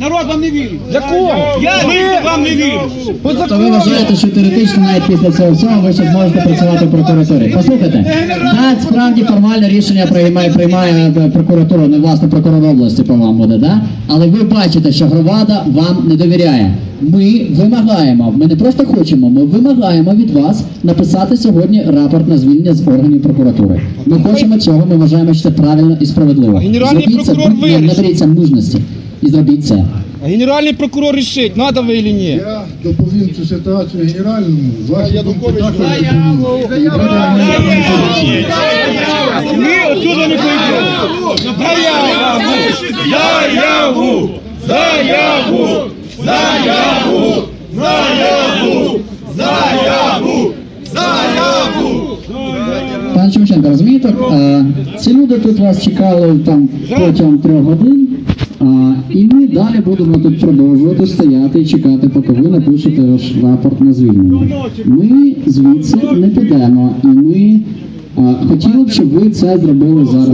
Народ вам не вірить. Для кого? Я вам не вірю. То ви вважаєте, що теоретично навіть після цього всього ви ще зможете працювати в прокуратурі. Послухайте, так, справді формальне рішення приймає, приймає е, прокуратура, не власне прокурор області по вам буде, да? Але ви бачите, що громада вам не довіряє. Ми вимагаємо, ми не просто хочемо, ми вимагаємо від вас написати сьогодні рапорт на звільнення з органів прокуратури. Ми хочемо цього, ми вважаємо, що це правильно і справедливо. Генеральний Зробіть це, прокурор вирішить. наберіться мужності і зробіть це. А генеральний прокурор рішить, надо ви чи ні. Я доповім цю ситуацію генеральному. Ваші думки також доповім. Ми отсюда не поїдемо. Заяву! Заяву! Заяву! Заяву! Заяву! Заяву! Пан Чумченко, розумієте, е, ці люди тут вас чекали там протягом трьох годин, і ми далі будемо тут продовжувати стояти і чекати, поки ви напишете рапорт на звільнення. Ми звідси не підемо, і ми хотіли б, щоб ви це зробили зараз.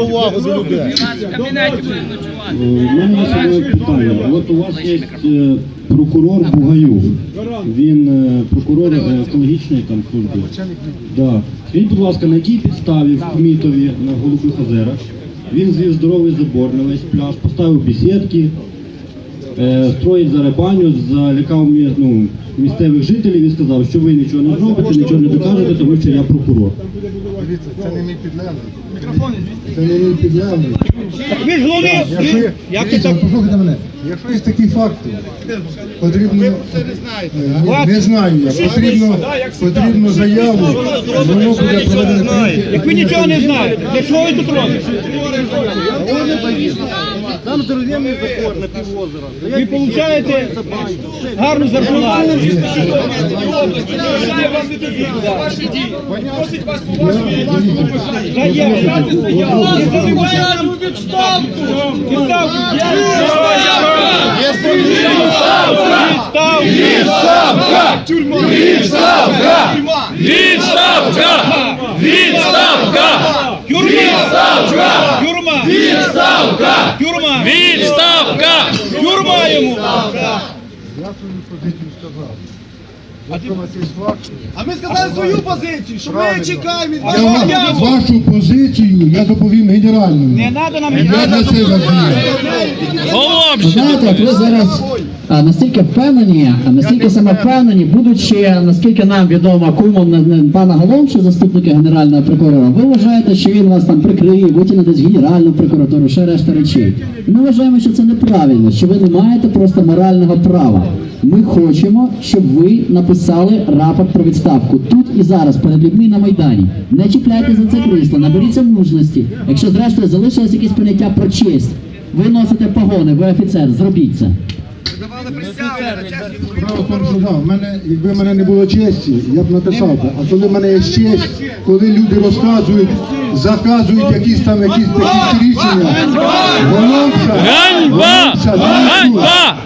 увагу до людей. У мене є питання. От у вас є е, прокурор Бугаюк. Він е, прокурор екологічної там служби. Да. Скажіть, будь ласка, на якій підставі в Кмітові на Голубих озерах він звів здоровий забор на весь пляж, поставив бесідки, е, строїть зараз баню, залякав ну, місцевих жителів і сказав, що ви нічого не зробите, нічого не докажете, тому що я прокурор. Дивіться, це не мій підлеглий. Це не мій підлеглий. Ви ж голови. Якщо Як ти так? послухайте мене, якщо є такі факти, потрібно, е, не, не знаю я, потрібно, потрібно заяву, воно буде проведено. Як ви нічого не знаєте, для чого ви тут робите? Там здоровенний забор на півозера. Ви получаєте гарну зарплату. Відставка! Відставка! Відставка! Відставка! Відставка! Юрма! Відставка! Тюрма! Відставка! Юрма йому! Я свою позицію сказав. А ми сказали свою позицію, що ми чекаємо від я вас вам- заяву. вашу позицію я доповім генеральному. Не треба нам Я за це задію. Знаєте, от ви зараз а, настільки впевнені, а настільки самовпевнені, будучи, наскільки нам відомо, кумом на- на пана Голомша, заступника генерального прокурора, ви вважаєте, що він вас там прикриє, витягне десь в генеральну прокуратуру, ще решта речей. Ми вважаємо, що це неправильно, що ви не маєте просто морального права. Ми хочемо, щоб ви написали рапорт про відставку тут і зараз перед людьми на майдані. Не чіпляйте за це крісло, наберіться мужності. Якщо зрештою залишилось якесь поняття про честь, ви носите погони, ви офіцер, зробіть це. Справа в тому, що да, в мене, якби в мене не було честі, я б написав би. А коли в мене є честь, коли люди розказують, заказують якісь там якісь такі рішення, воно все, Ганьба!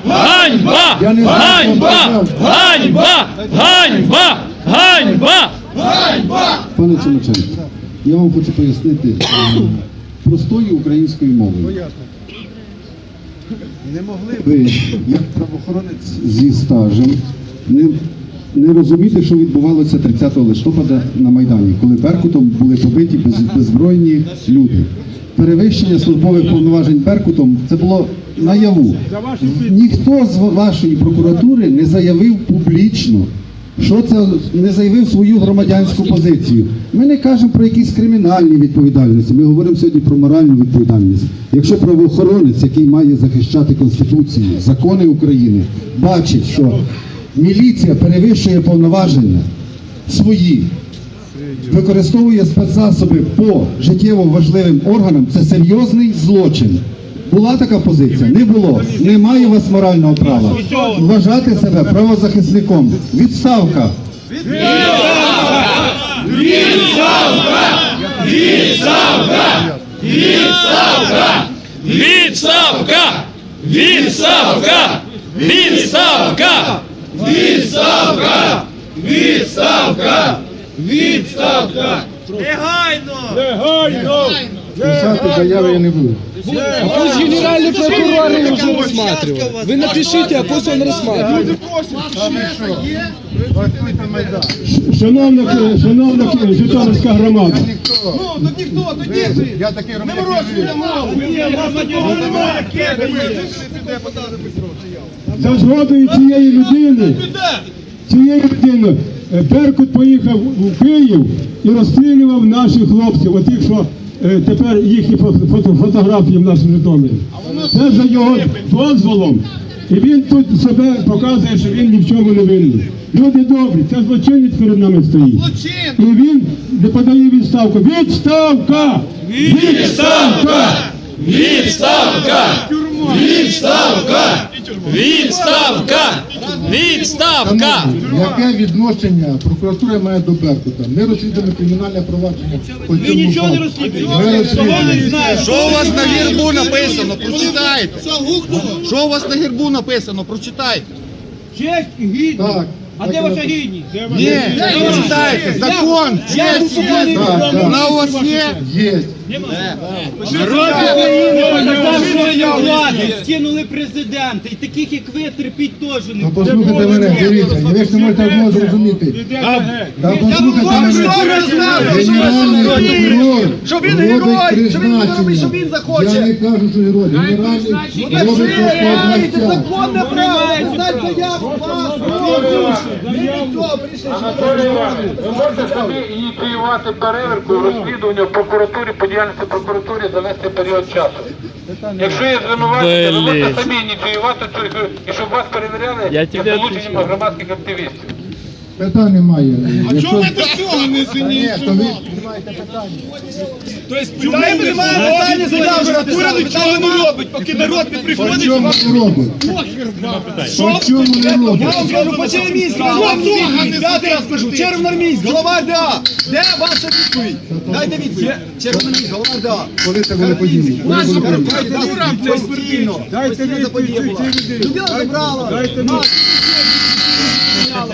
Ганьба! Ганьба! Ганьба! Ганьба! Ганьба! Ганьба! Пане Чумаченко, я вам хочу пояснити е, простою українською мовою. Не могли б. Ви, як правоохоронець зі стажем, не, не розумієте, що відбувалося 30 листопада на Майдані, коли Беркутом були побиті без, беззбройні люди. Перевищення службових повноважень Беркутом це було наяву. Ніхто з вашої прокуратури не заявив публічно, що це не заявив свою громадянську позицію. Ми не кажемо про якісь кримінальні відповідальності. Ми говоримо сьогодні про моральну відповідальність. Якщо правоохоронець, який має захищати конституцію, закони України, бачить, що міліція перевищує повноваження свої, використовує спецзасоби по життєво важливим органам, це серйозний злочин. Була така позиція? Не було. Немає у вас морального права вважати себе правозахисником. Відставка. Відставка! Відставка! Відставка! Відставка! Відставка! Відставка! Негайно! Писати заяви я не буду. Пусть генеральный прокурор уже рассматривает. Вы напишите, а пусть он рассматривает. Шановна, шановна Житомирська громада, Ну, тут ніхто, тут ніхто. Я такий за згодою цієї людини, цієї людини, Беркут поїхав у Київ і розстрілював наших хлопців, отих, що е, тепер їхні фото- фото- фотографії в нас в Житомирі. Це за його дозволом. І він тут себе показує, що він ні в чому не винний. Люди добрі, це злочинець перед нами стоїть. І він не подає відставку. Відставка! Відставка! Відставка! Відставка! Відставка! Відставка! Яке відношення прокуратура має до Беркута? Ми розслідуємо кримінальне провадження. по цьому нічого не. Ми розслідуємо. Що у вас на гербу написано? Прочитайте. Що у вас на гербу написано? Прочитайте. Честь і гідність. Так. А де ваша гідність? Ні, прочитайте. Закон, честь, так. Вона у вас є? Є. Народ України показав влади, скинули президента, і таких як ви терпіть теж не Ну послухайте мене, дивіться, ви ж не можете одного зрозуміти. Та послухайте мене. Генеральний прокурор Що він герой, що він робить, що він захоче. Я не кажу, що герой. Генеральний робить призначення. Законне право, знать заяву, вас, Ви можете собі ініціювати перевірку розслідування в прокуратурі по діяльності прокуратури за весь цей період часу. Якщо є звинувачення, ви можете самі ініціювати цю і щоб вас перевіряли за залученням громадських активістів. Питань немає. А чого ви до цього не? Ми приймаємо питання заяву, прокуратура нічого не робить, поки народ не По приходить. чому не робить? По чому не Я вам скажу, по голова відповідь. П'ятий раз скажу, Червонормійськ, голова РДА. Де ваша відповідь? Дайте відповідь. Червонормійськ, голова РДА. Коли це були події? Прокуратура постійно. Дайте відповідь. Людина забрала. нас.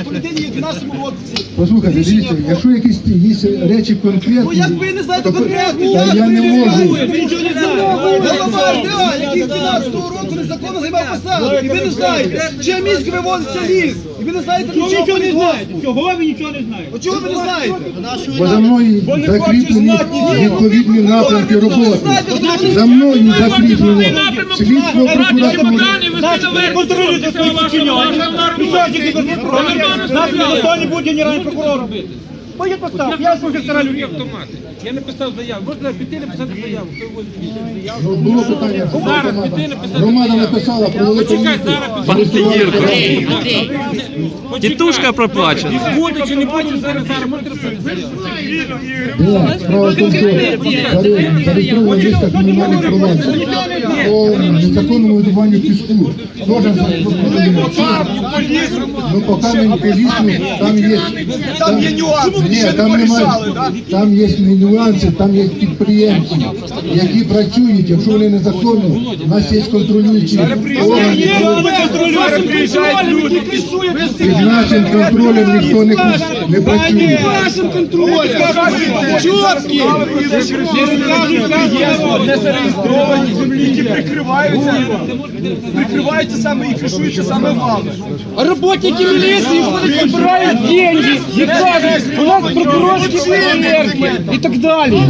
По людині є 12 році. Послухайте, дивіться, якщо якісь є речі конкретні, Ну як ви не знаєте конкретно? Та я не можу. Ви нічого не знаєте. Голова РДА, який з 12-го року незаконно займав посаду. І ви не знаєте. Чим міськ вивозиться ліс? І ви не знаєте Чого ви нічого не не знаєте? Чого ви нічого не знаєте? От чого ви не знаєте? бо за мною закріплені відповідні напрямки роботи. За мною закріплено слідство прокуратури. Ви контролюєте своїх підчинених. Ви що, тільки контролюєте? Нас не хто не буде генеральний прокурор робити. Я постав, я служу цара людей. Я написав заяву. Можна піти написати заяву. Хто ви пишете заяву? Ну, Було питання. Зараз піти написати Громада написала, провели Почекай, комісію. зараз Тітушка проплачена. буде чи не буде зараз. Зараз можете написати заяву. Де? Справа в тому, що заре- зареєстровано листа кримінальних проваджень по незаконному видобуванню піску. Тоже Ну, по камені лісу, там є... Там є нюанси, Ні, ще не там немає, порішали, да? там є не нюанси, там є підприємці, які працюють, якщо вони незаконно, у нас є контролюючі органи. Під нашим контролем ніхто не, не працює. Нашим контролем. Чоткі. Не зареєстровані землі, які прикриваються. Прикриваються саме і кришуються саме вами. А работники милиции ходят, собирают деньги и кажут, у нас прокурорские проверки и так далее.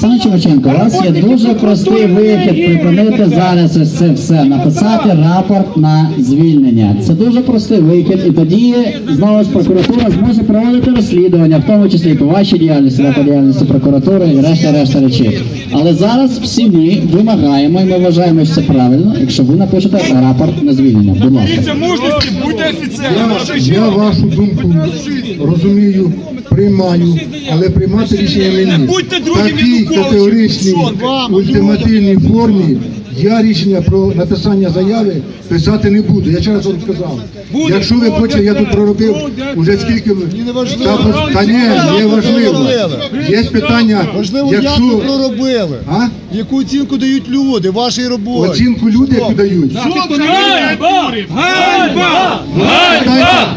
Пане Чумаченко, у вас є дуже простий вихід припинити зараз це все, написати рапорт на звільнення. Це дуже простий вихід, і тоді знову ж прокуратура зможе проводити розслідування, в тому числі і по вашій діяльності, та по діяльності прокуратури і решта решта речей. Але зараз всі ми вимагаємо, і ми вважаємо, що це правильно, якщо ви напишете рапорт на звільнення. Будь ласка. Я, я вашу думку розумію, приймаю, але приймати рішення мені. Такій категоричній ультимативній формі Я рішення про написання заяви писати не буду. Я ще раз вам сказав. Якщо ви хочете, я тут проробив уже скільки ви. Та, та ні, не важливо. Є питання, Важливо, як ви проробили. а? Яку оцінку дають люди вашій роботі? оцінку люди яку дають. Ганьба! Ганьба! Ганьба!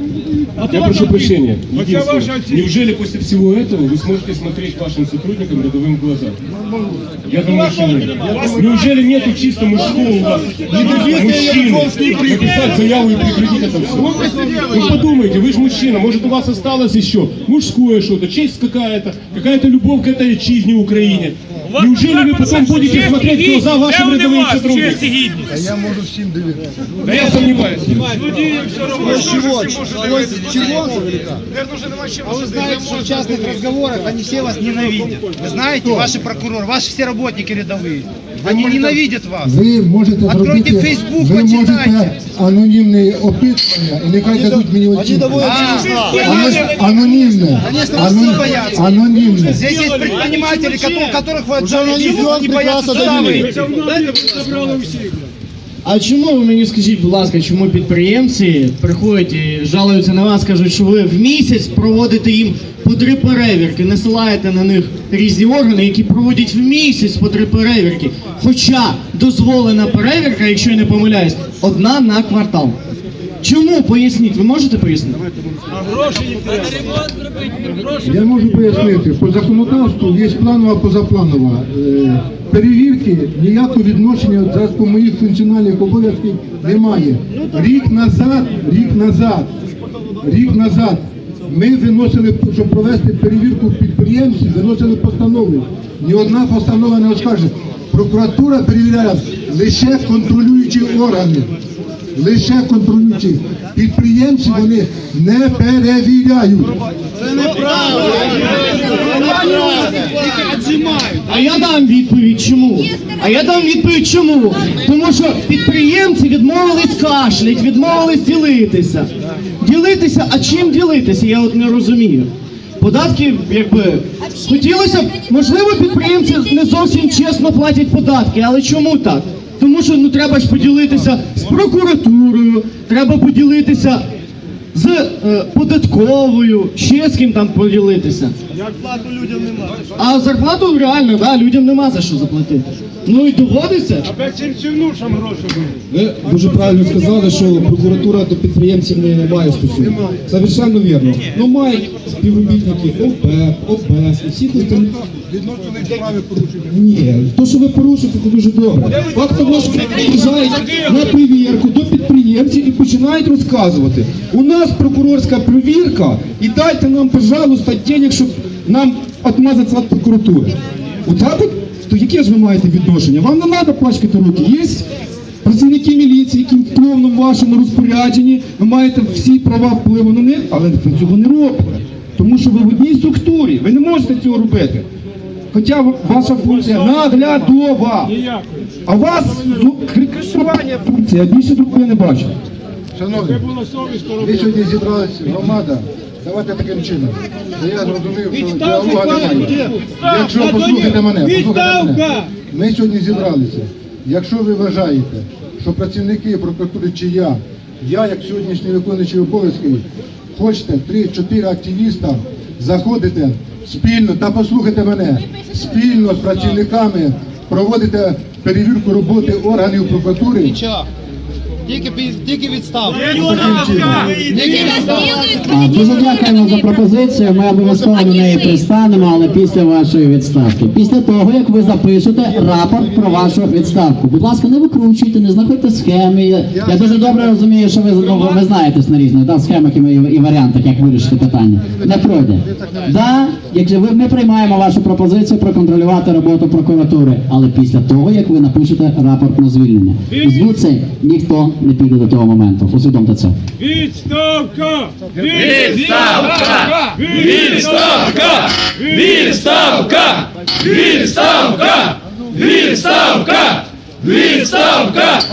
Це якщо мільйони. Я прошу прощения. Единственное. Неужели после всего этого вы сможете смотреть вашим сотрудникам рядовым в глаза? Я думаю, что нет. Неужели нету чисто мужского у вас мужчины написать заяву и прекратить это все? Вы подумайте, вы же мужчина, может у вас осталось еще мужское что-то, честь какая-то, какая-то любовь к этой отчизне Украине. Неужели вы потом будете смотреть в глаза вашим рядовым сотрудникам? Та я можу всім дивитися. Да я сомневаюсь. Чего? Чего? А вы знаете, что в частных разговорах они все вас ненавидят. Вы знаете, ваши прокуроры, ваши все работники рядовые, они ненавидят вас. Ви можете Откройте зробити, Facebook, ви можете почитайте. анонімне опитування, і нехай дадуть мені Они оцінку. доводят А, Ано- Анонімне. Они Анон- страшно боятся. Анонімне. Здесь есть предприниматели, которые- которых вы Уже отдали анонимный бизнес, не боятся прекрасно сюда довели. выйти. А чому ви мені скажіть, будь ласка, чому підприємці приходять і жалуються на вас, кажуть, що ви в місяць проводите їм по три перевірки, насилаєте на них різні органи, які проводять в місяць по три перевірки. Хоча дозволена перевірка, якщо я не помиляюсь, одна на квартал. Чому поясніть? Ви можете пояснити? Я можу пояснити, по законодавству є планова позапланова. Е, Перевірки ніякого відношення по моїх функціональних обов'язків немає. Рік назад, рік назад, рік назад ми виносили, щоб провести перевірку підприємців, виносили постанови. Ні одна постанова не оскаржена. Прокуратура перевіряє лише контролюючі органи. Лише контролюючі. Підприємці вони не перевіряють. А я дам відповідь чому? А я дам відповідь чому? Тому що підприємці відмовились кашлять, відмовились ділитися. Ділитися, а чим ділитися? Я от не розумію. Податки, якби хотілося б, можливо, підприємці не зовсім чесно платять податки, але чому так? Тому що ну треба ж поділитися з прокуратурою, треба поділитися з е, податковою, ще з ким там поділитися. А зарплату реально, да, людям нема за що заплатити. Ну і доводиться. Ви дуже правильно сказали, що прокуратура до підприємців не має стосунку. Совершенно вірно. Ну мають співробітники ОП, ОБС і всіх остальних. Відносно справи порушення. Ні, то, що ви порушуєте, це дуже добре. Факт того, що приїжджають на перевірку підприємців і починають розказувати. У нас прокурорська перевірка, і дайте нам, пожалуйста, денег, щоб нам отмазатися від прокуратури. Отак от, то яке ж ви маєте відношення? Вам не треба пачкати руки. Є працівники міліції, які в повному вашому розпорядженні, ви маєте всі права впливу на них, але ви цього не робите. Тому що ви в одній структурі, ви не можете цього робити. Хоча ваша функція наглядова. А у вас ну, критикування функція, я більше другого не бачу. Шановні, ви сьогодні зібралися громада. Давайте таким чином. Я зрозумів, що діалога немає. Якщо послухайте мене, послухайте мене. Ми сьогодні зібралися. Якщо ви вважаєте, що працівники прокуратури чи я, я як сьогоднішній виконуючий обов'язки, хочете 3-4 активіста заходите спільно, та послухайте мене, спільно з працівниками проводите перевірку роботи органів прокуратури. Тільки, тільки чином. А, Дуже дякуємо за пропозицію. Ми обов'язково на неї пристанемо, але після вашої відставки. Після того, як ви запишете рапорт про вашу відставку. Будь ласка, не викручуйте, не знаходьте схеми. Я, я дуже добре розумію, що ви, ну, ви знаєтесь на різних да, схемах і, і варіантах, як вирішити питання. Не пройде. Да, якщо ви ми приймаємо вашу пропозицію проконтролювати роботу прокуратури, але після того, як ви напишете рапорт на звільнення. Звідси ніхто не піде до того моменту. Усвідомте це. Відставка! Відставка! Відставка! Відставка! Відставка! Відставка! Відставка!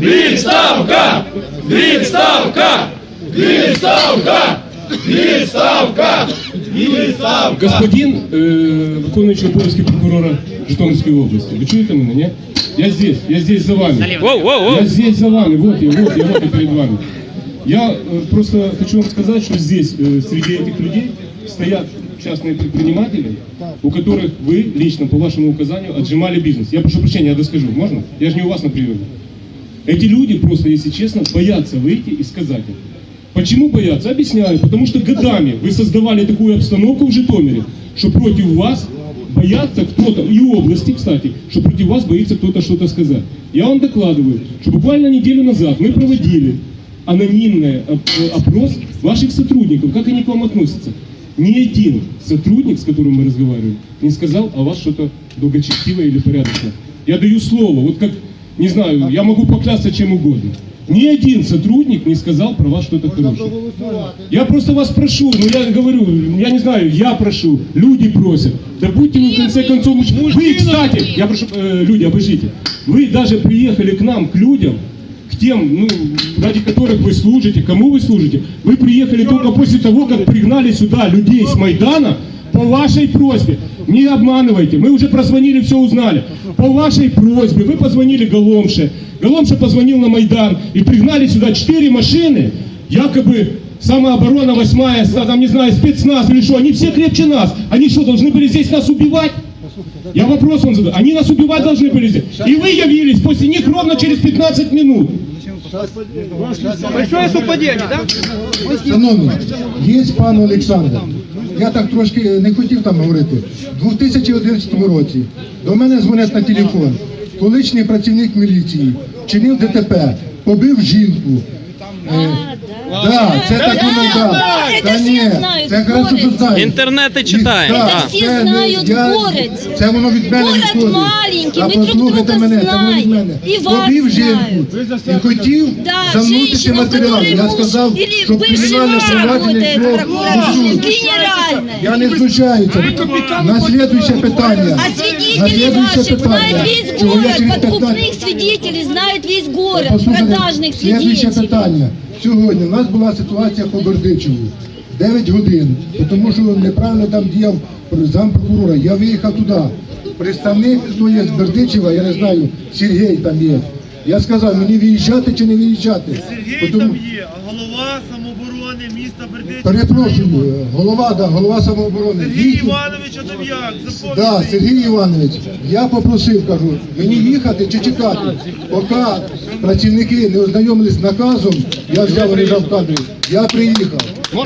Відставка! Відставка! Відставка! Відставка! Відставка! Господин э, виконуючий обов'язки прокурора Житомирської області. Ви чуєте мене, ні? Я здесь, я здесь за вами. Я здесь за вами, вот я, вот я, вот я перед вами. Я э, просто хочу вам сказать, что здесь, э, среди этих людей, стоят частные предприниматели, у которых вы лично, по вашему указанию, отжимали бизнес. Я прошу прощения, я доскажу, можно? Я же не у вас на приеме. Эти люди просто, если честно, боятся выйти и сказать это. Почему боятся? Объясняю. Потому что годами вы создавали такую обстановку в Житомире, что против вас боятся кто-то, и области, кстати, что против вас боится кто-то что-то сказать. Я вам докладываю, что буквально неделю назад мы проводили анонимный оп- э, опрос ваших сотрудников, как они к вам относятся. Ни один сотрудник, с которым мы разговариваем, не сказал о вас что-то благочестивое или порядочное. Я даю слово, вот как, не знаю, я могу поклясться чем угодно. Ни один сотрудник не сказал про вас что-то хорошее. Я просто вас прошу, ну я говорю, я не знаю, я прошу, люди просят. Да будьте вы в конце концов муж- Вы, кстати, я прошу, э, люди, обождите. Вы даже приехали к нам, к людям, к тем, ну, ради которых вы служите, кому вы служите. Вы приехали только после того, как пригнали сюда людей с Майдана по вашей просьбе. Не обманывайте, мы уже прозвонили, все узнали. По вашей просьбе вы позвонили Голомше. Голомша позвонил на Майдан и пригнали сюда четыре машины, якобы самооборона восьмая, там, не знаю, спецназ или что, они все крепче нас. Они что, должны были здесь нас убивать? Я вопрос вам задаю. Они нас убивать должны были здесь. И вы явились после них ровно через 15 минут. Большое совпадение, да? Шановні, є пан Олександр. Я так трошки не хотів там говорити. У 2011 році до мене дзвонять на телефон. Колишній працівник міліції чинив ДТП, побив жінку. Е, Да, це так воно да. це Та всі ні, знають це в хорошо, що городі. знають. Інтернети І- читаємо, да, так. всі це не- знають я- в городі. Це воно від мене Город відходить. маленький, А ми друг послухайте друга мене, це воно від знаємо. мене. І вас Побив жінку знають. і хотів Да, замнутися женщина, матеріал. которой Я муж сказав, или що бывший кримінальне муж провадження работает в йшло в прокуратуре, суд. генеральная. Я не знущаюся. На слідуюче питання. А На свидетелей слідуюче ваших знает питання. весь Чого я город, через подкупных 15 свидетелей знает весь город, Послухайте, продажных слідуюче свидетелей. питання. Сьогодні у нас була ситуація по Бердичеву. 9 годин, тому що неправильно там діяв зампрокурора. Я виїхав туди. Представник, хто є з Бердичева, я не знаю, Сергій там є. Я сказав, мені виїжджати чи не виїжджати. Тому- є, а голова самооборони міста Бердичів. Перепрошую, голова, да, голова самооборони. Їдьте. Іванович Адам'як, Да, Сергій Іванович, я попросив, кажу, мені їхати чи чекати. Поки працівники не ознайомились з наказом, я взяв лежав в кадрі, я приїхав.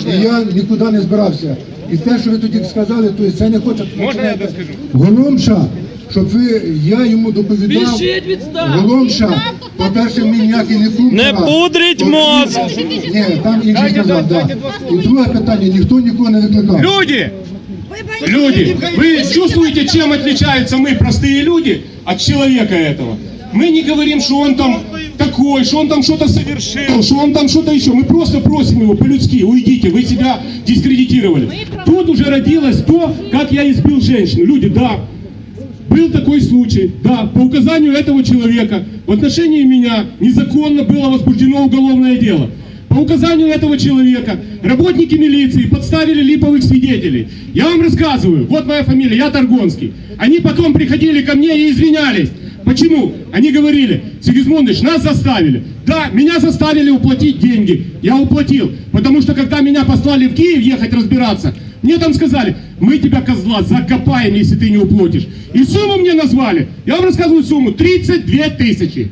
І я нікуди не збирався. І те, що ви тоді сказали, то це не хоче. Можна я доскажу? Голомша, щоб ви, я йому доповідав. Біжіть відстав! Голомша, по-перше, мій ніякий не кум. Не брат. пудріть По-друге- мозг! Ні, там інший сказав, да. І друге питання, ніхто нікого не викликав. Люди! Люди, вы чувствуете, чем отличаются мы, простые люди, от человека этого? Мы не говорим, что он там такой, что он там что-то совершил, что он там что-то еще. Мы просто просим его по-людски, уйдите, вы себя дискредитировали. Тут уже родилось то, как я избил женщину. Люди, да, был такой случай, да, по указанию этого человека в отношении меня незаконно было возбуждено уголовное дело. По указанию этого человека работники милиции подставили липовых свидетелей. Я вам рассказываю, вот моя фамилия, я Таргонский. Они потом приходили ко мне и извинялись. Почему? Они говорили, Сигизмундович, нас заставили. Да, меня заставили уплатить деньги. Я уплатил. Потому что когда меня послали в Киев ехать разбираться, мне там сказали, мы тебя, козла, закопаем, если ты не уплатишь. И сумму мне назвали. Я вам рассказываю сумму. 32 тысячи.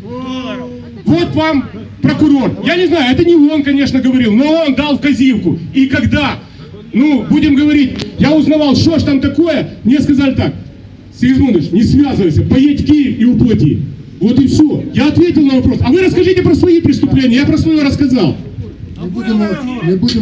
Вот вам прокурор. Я не знаю, это не он, конечно, говорил, но он дал в казивку. И когда, ну, будем говорить, я узнавал, что ж там такое, мне сказали так, Сигизмундович, не связывайся, поедь в Киев и уплати. Вот и все. Я ответил на вопрос. А вы расскажите про свои преступления, я про свое рассказал. Не будемо, не будемо